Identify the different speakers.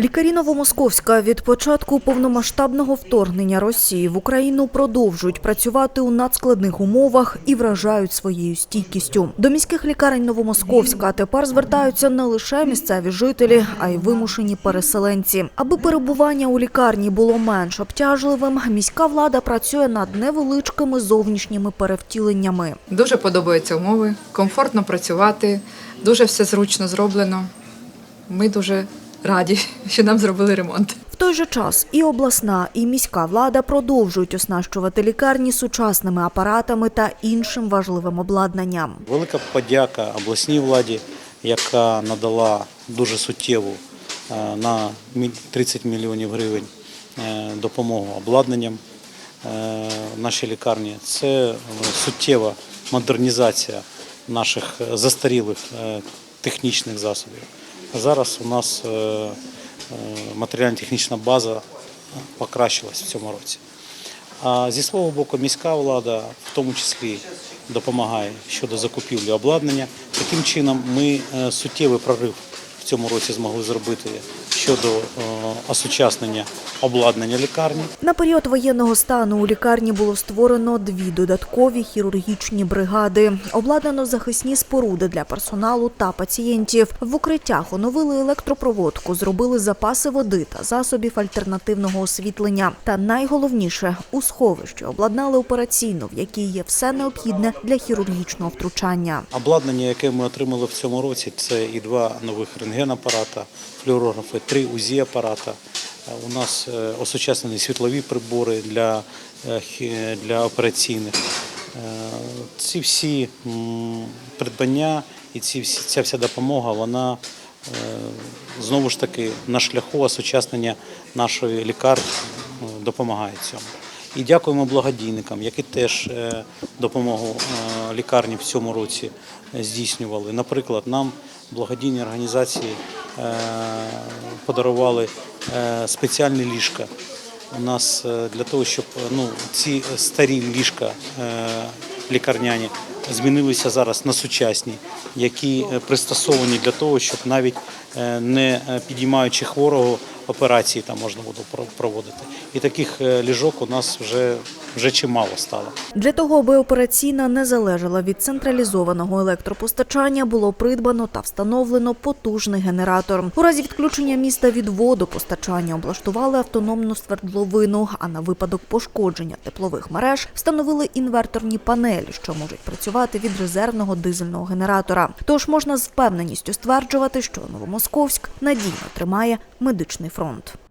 Speaker 1: Лікарі Новомосковська від початку повномасштабного вторгнення Росії в Україну продовжують працювати у надскладних умовах і вражають своєю стійкістю. До міських лікарень Новомосковська тепер звертаються не лише місцеві жителі, а й вимушені переселенці. Аби перебування у лікарні було менш обтяжливим, міська влада працює над невеличкими зовнішніми перевтіленнями.
Speaker 2: Дуже подобаються умови, комфортно працювати, дуже все зручно зроблено. Ми дуже раді, що нам зробили ремонт.
Speaker 1: В той же час і обласна, і міська влада продовжують оснащувати лікарні сучасними апаратами та іншим важливим обладнанням.
Speaker 3: Велика подяка обласній владі, яка надала дуже суттєву е, на мі- 30 мільйонів гривень е, допомогу обладнанням е, нашій лікарні. Це суттєва модернізація наших застарілих технічних засобів. Зараз у нас е, е, матеріально-технічна база покращилась в цьому році. А зі свого боку, міська влада в тому числі допомагає щодо закупівлі обладнання. Таким чином, ми е, суттєвий прорив в цьому році змогли зробити щодо е, осучаснення обладнання лікарні.
Speaker 1: На період воєнного стану у лікарні було створено дві додаткові хірургічні бригади. Обладнано захисні споруди для персоналу та пацієнтів. В укриттях оновили електропроводку, зробили запаси води та засобів альтернативного освітлення. Та найголовніше у сховищі обладнали операційну, в якій є все необхідне для хірургічного втручання.
Speaker 3: Обладнання, яке ми отримали в цьому році, це і два нових рентгенапарата, флюорографи, три УЗІ-апарата. Е, У нас е, осучаснені світлові прибори для, е, для операційних. Ці всі придбання і ці всі, ця вся допомога, вона знову ж таки на шляху осучаснення нашої лікарні допомагає цьому. І дякуємо благодійникам, які теж допомогу лікарні в цьому році здійснювали. Наприклад, нам благодійні організації подарували е, спеціальні ліжка. У нас е, для того, щоб е, ну, ці старі ліжка е, лікарняні змінилися зараз на сучасні, які е, пристосовані для того, щоб навіть е, не е, підіймаючи хворого операції там можна буде про- проводити. І таких е, ліжок у нас вже, вже чимало стало.
Speaker 1: Для того, аби операційна не залежала від централізованого електропостачання, було придбано та встановлено потужний генератор. У разі відключення міста від водопостачання облаштували автономну свердловину, а на випадок пошкодження теплових мереж встановили інверторні панелі, що можуть працювати від резервного дизельного генератора. Тож можна з впевненістю стверджувати, що Новомосковськ надійно тримає медичний фронт. pronto.